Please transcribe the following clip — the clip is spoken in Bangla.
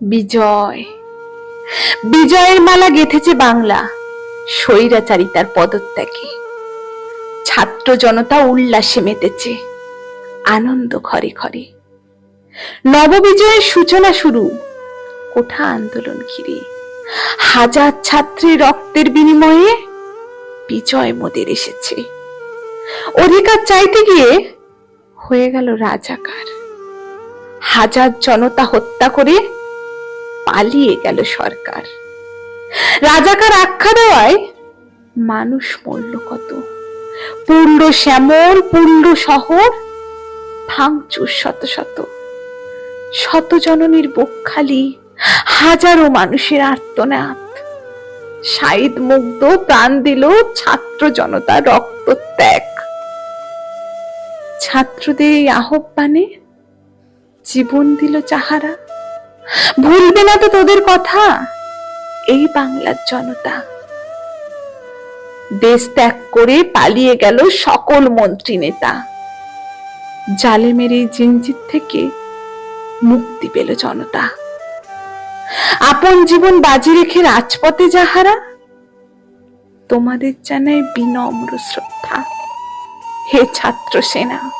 বিজয়। বিজয়ের মালা গেঁথেছে বাংলা স্বৈরাচারিতার পদত্যাগে। ছাত্র জনতা উল্লাসে মেতেছে, আনন্দ ঘরে ঘরে। নববিজয়ের সূচনা শুরু, কোঠা আন্দোলন ঘিরে। হাজার ছাত্রী রক্তের বিনিময়ে বিজয় মোদের এসেছে। অধিকার চাইতে গিয়ে হয়ে গেল রাজাকার। হাজার জনতা হত্যা করে পালিয়ে গেল সরকার। রাজাকার আখ্যা দেওয়ায় মানুষ মরল কত? পূর্ণ শ্যামল পূর্ণ শহর, ভাঙচুর শত শত। শত জননীর বুক খালি, হাজারো মানুষের আর্তনাদ। সাইদ মুগ্ধ প্রাণ দিল ছাত্র জনতা রক্ত ত্যাগ। ছাত্রদের এই আহ্বানে জীবন দিল যাহারা ভুলবে না তো তোদের কথা? এই বাংলার জনতা। দেশ ত্যাগ করে পালিয়ে গেল সকল মন্ত্রী নেতা। জালেমের এই জিনজিত থেকে মুক্তি পেল জনতা। আপন জীবন বাজি রেখে রাজপথে যাহারা, তোমাদের জানায় বিনম্র শ্রদ্ধা। হে ছাত্র সেনা